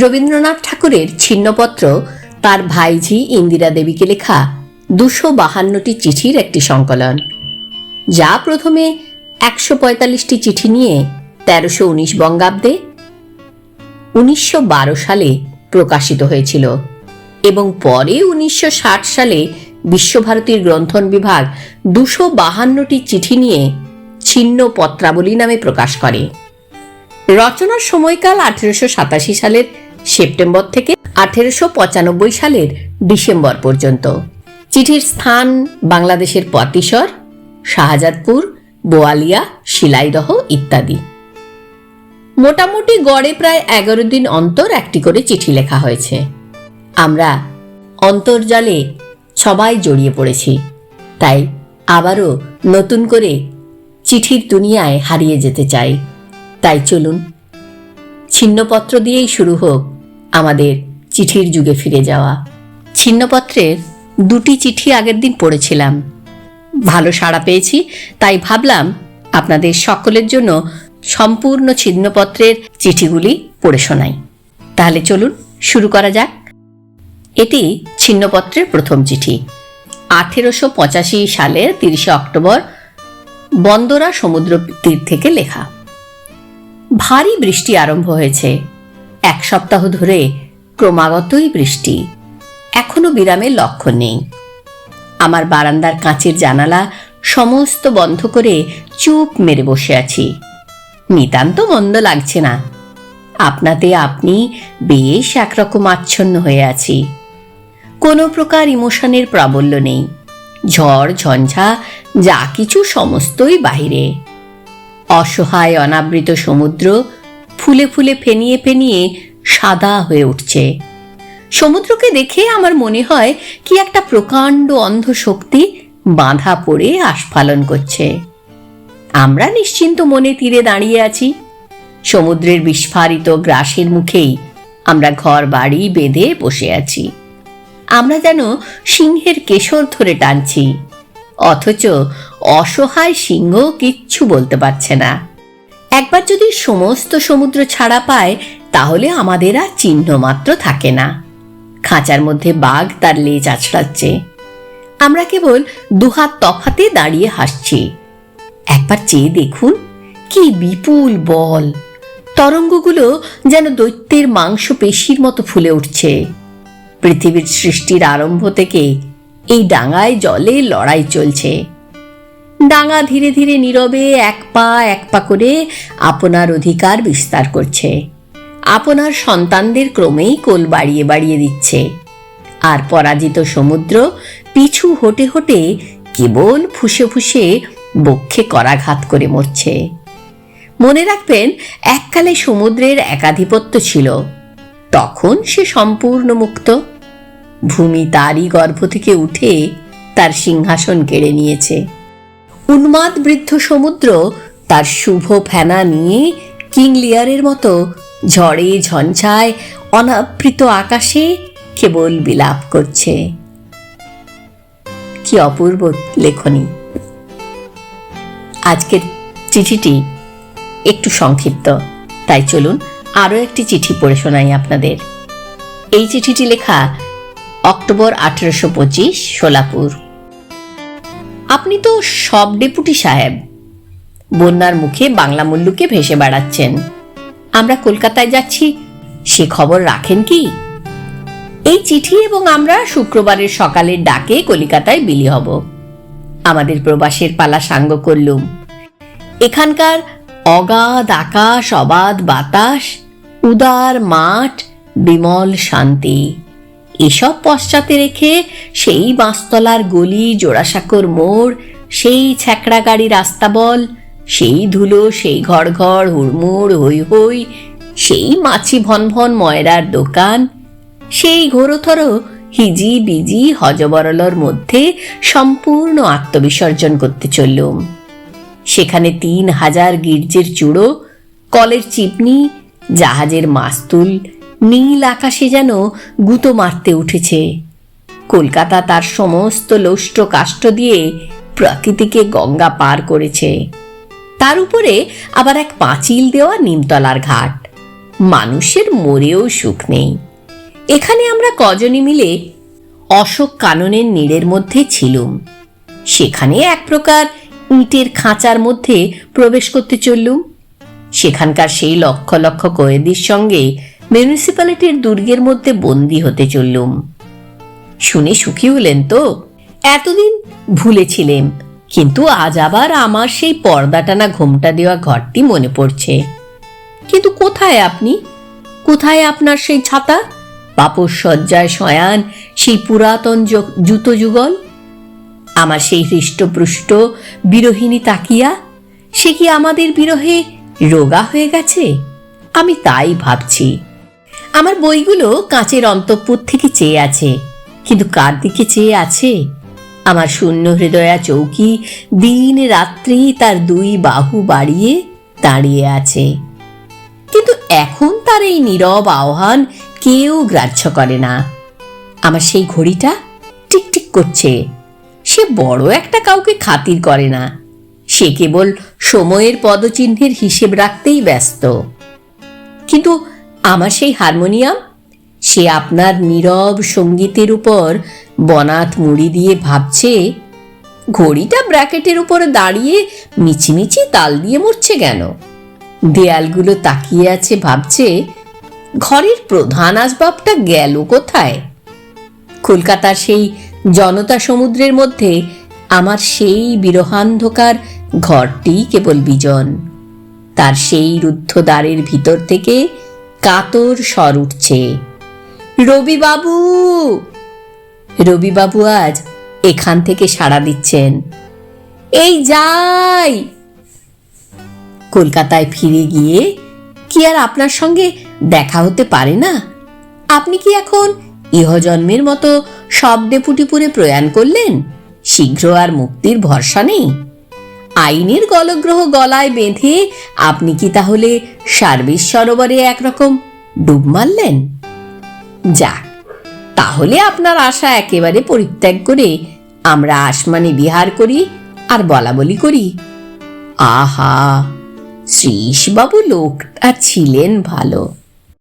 রবীন্দ্রনাথ ঠাকুরের ছিন্নপত্র তার ভাইঝি ইন্দিরা দেবীকে লেখা দুশো বাহান্নটি চিঠির একটি সংকলন, যা প্রথমে একশো পঁয়তাল্লিশটি চিঠি নিয়ে তেরোশো উনিশ বঙ্গাব্দে উনিশশো বারো সালে প্রকাশিত হয়েছিল এবং পরে উনিশশো ষাট সালে বিশ্বভারতীর গ্রন্থন বিভাগ দুশো বাহান্নটি চিঠি নিয়ে ছিন্ন পত্রাবলী নামে প্রকাশ করে। রচনার সময়কাল আঠেরোশো সাতাশি সালের সেপ্টেম্বর থেকে আঠেরোশো পঁচানব্বই সালের ডিসেম্বর পর্যন্ত। চিঠির স্থান বাংলাদেশের পতিশর শাহজাদপুর, বোয়ালিয়া, শিলাইদহ ইত্যাদি। মোটামুটি গড়ে প্রায় এগারো দিন অন্তর একটি করে চিঠি লেখা হয়েছে। আমরা অন্তর্জালে সবাই জড়িয়ে পড়েছি। তাই আবারও নতুন করে চিঠির দুনিয়ায় হারিয়ে যেতে চাই। তাই চলুন, ছিন্নপত্র দিয়েই শুরু হোক আমাদের চিঠির যুগে ফিরে যাওয়া। ছিন্নপত্রের দুটি চিঠি আগের দিন পড়েছিলাম। ভালো সাড়া পেয়েছি, তাই ভাবলাম আপনাদের সকলের জন্য সম্পূর্ণ ছিন্নপত্রের চিঠিগুলি পড়ে শোনাই। তাহলে চলুন শুরু করা যাক। এটি ছিন্নপত্রের প্রথম চিঠি। আঠেরোশো পঁচাশি সালের তিরিশে অক্টোবর, বন্দরা সমুদ্র তীর থেকে লেখা। ভারী বৃষ্টি আরম্ভ হয়েছে। এক সপ্তাহ ধরে ক্রমাগতই বৃষ্টি। এখনও বিরামের লক্ষণ নেই। আমার বারান্দার কাঁচের জানালা সমস্ত বন্ধ করে চুপ মেরে বসে আছি। নিতান্ত মন্দ লাগছে না। আপনাতে আপনি বেশ একরকম আচ্ছন্ন হয়ে আছি। কোনো প্রকার ইমোশনের প্রাবল্য নেই। ঝড়, ঝঞ্ঝা, যা কিছু সমস্তই বাহিরে। অসহায়, অনাবৃত সমুদ্র ফুলে ফুলে ফেনিয়ে ফেনিয়ে সাদা হয়ে উঠছে। সমুদ্রকে দেখে আমার মনে হয় কি একটা প্রকাণ্ড অন্ধ শক্তি বাঁধা পড়ে আস্ফালন করছে। আমরা নিশ্চিন্ত মনে তীরে দাঁড়িয়ে আছি। সমুদ্রের বিস্ফারিত গ্রাসের মুখেই আমরা ঘর বাড়ি বেঁধে বসে আছি। আমরা যেন সিংহের কেশর ধরে টানছি, অথচ অসহায় সিংহ কিচ্ছু বলতে পারছে না। একবার যদি সমস্ত সমুদ্র ছাড়া পায়, তাহলে আমাদের আর চিহ্ন মাত্র থাকে না। খাঁচার মধ্যে বাঘ তার লেজ আছড়াচ্ছে। আমরা কেবল দুহাত তফাতে দাঁড়িয়ে হাসছি। একবার চেয়ে দেখুন, কি বিপুল বল। তরঙ্গগুলো যেন দৈত্যের মাংস পেশির মতো ফুলে উঠছে। পৃথিবীর সৃষ্টির আরম্ভ থেকে এই ডাঙায় জলে লড়াই চলছে। ডাঙা ধীরে ধীরে নীরবে এক পা এক পা করে আপনার অধিকার বিস্তার করছে। আপনার সন্তানদের ক্রমেই কোল বাড়িয়ে বাড়িয়ে দিচ্ছে। আর পরাজিত সমুদ্র পিছু হটে হটে কেবল ফুসে ফুসে বক্ষে করাঘাত করে মরছে। মনে রাখবেন, এককালে সমুদ্রের একাধিপত্য ছিল। তখন সে সম্পূর্ণ মুক্ত। ভূমি তারই গর্ভ থেকে উঠে তার সিংহাসন কেড়ে নিয়েছে। উন্মাদ বৃদ্ধ সমুদ্র তার শুভ ফেনা নিয়ে কিং লিয়ারের মতো ঝড়ে ঝঞ্ঝায় অনাবৃত আকাশে কেবল বিলাপ করছে। কি অপূর্ব লেখনী। আজকের চিঠিটি একটু সংক্ষিপ্ত, তাই চলুন আরও একটি চিঠি পড়ে শোনাই আপনাদের। এই চিঠিটি লেখা অক্টোবর আঠেরোশো পঁচিশ সোলাপুর। আপনি তো সব ডেপুটি সাহেব। বন্যার মুখে বাংলা মুল্লুকে ভেসে বেড়াচ্ছেন। আমরা কলকাতায় যাচ্ছি, সে খবর রাখেন কি? এই চিঠি এবং আমরা শুক্রবারের সকালের ডাকে কলিকাতায় বিলি হব। আমাদের প্রবাসের পালা সাঙ্গ করলুম। এখানকার অগাধ আকাশ, অবাধ বাতাস, উদার মাঠ, বিমল শান্তি। এসব পশ্চাতে রেখে সেই বাঁশতলার গলি, জোড়াসাঁকোর মোড়, সেই ছ্যাকড়া গাড়ি রাস্তাবল সেই ধুলো, সেই ঘর ঘর হুড়মুড় হই হই সেই মাছি ভন ভন ময়রার দোকান, সেই ঘোরথর হিজি বিজি হজবরলর মধ্যে সম্পূর্ণ আত্মবিসর্জন করতে চললুম। সেখানে তিন হাজার গির্জের চূড়ো, কলের চিপনি, জাহাজের মাস্তুল নীল আকাশে যেন গুঁতো মারতে উঠেছে। কলকাতা তার সমস্ত লোষ্ট কাষ্ট দিয়ে প্রকৃতিকে গঙ্গা পার করেছে। তার উপরে আবার এক পাঁচিল দেওয়া নিমতলার ঘাট। মানুষের মরেও সুখ নেই। এখানে আমরা কজনই মিলে অশোক কাননের নীড়ের মধ্যে ছিলুম। সেখানে এক প্রকার ইটের খাঁচার মধ্যে প্রবেশ করতে চললুম। সেখানকার সেই লক্ষ লক্ষ কয়েদির সঙ্গে মিউনিসিপ্যালিটির দুর্গের মধ্যে বন্দি হতে চললুম। শুনে সুখী হলেন তো। এতদিন ভুলেছিলেন কিন্তু আজ আবার আমার সেই পর্দা টানা ঘোমটা দেওয়া ঘরটি মনে পড়ছে। কিন্তু কোথায় আপনি? কোথায় আপনার সেই ছাতা? পাপর সজ্জায় শয়ান সেই পুরাতন জুতো যুগল? আমার সেই হৃষ্টপুষ্ট বিরোহিনী তাকিয়া? সে কি আমাদের বিরহে রোগা হয়ে গেছে? আমি তাই ভাবছি। আমার বইগুলো কাঁচের অন্তঃপুর থেকে চেয়ে আছে। কিন্তু কার দিকে চেয়ে আছে? আমার শূন্য হৃদয়া চৌকি দিন রাত্রি তার দুই বাহু বাড়িয়ে দাঁড়িয়ে আছে। কিন্তু এখন তার এই নীরব আহ্বান কেউ গ্রাহ্য করে না। আমার সেই ঘড়িটা টিকটিক করছে। সে বড় একটা কাউকে খাতির করে না। সে কেবল সময়ের পদচিহ্নের হিসেব রাখতেই ব্যস্ত। কিন্তু আমার সেই হারমোনিয়াম? সে আপনার নীরব সঙ্গীতের উপর বনাত মুড়ি দিয়ে ভাবছে, ঘড়িটা ব্র্যাকেটের উপরে দাঁড়িয়ে মিচিমিচি তাল দিয়ে মরছে কেন? দেয়ালগুলো তাকিয়ে আছে, ভাবছে, ঘরের প্রধান আসবাবটা গেল কোথায়? কলকাতার সেই জনতা সমুদ্রের মধ্যে আমার সেই বিরহান্ধকার ঘরটি কেবল বিজন। তার সেই রুদ্ধ দ্বারের ভিতর থেকে কাতর স্বর উঠছে। রবিবাবু! রবিবাবু আজ এখান থেকে সাড়া দিচ্ছেন। এই যাই! কলকাতায় ফিরে গিয়ে কি আর আপনার সঙ্গে দেখা হতে পারে না? আপনি কি এখন ইহজন্মের মতো সব ডেপুটিপুরে প্রয়াণ করলেন? শীঘ্র আর মুক্তির ভরসা নেই? আইনের গলগ্রহ গলায় বেঁধে আপনি কি তাহলে সার্বিস সরোবরে একরকম ডুব মারলেন? যাক, তাহলে আপনার আশা একেবারে পরিত্যাগ করে আমরা আসমানে বিহার করি আর বলা বলি করি। আহা, শ্রীশবাবু লোকটা ছিলেন ভালো।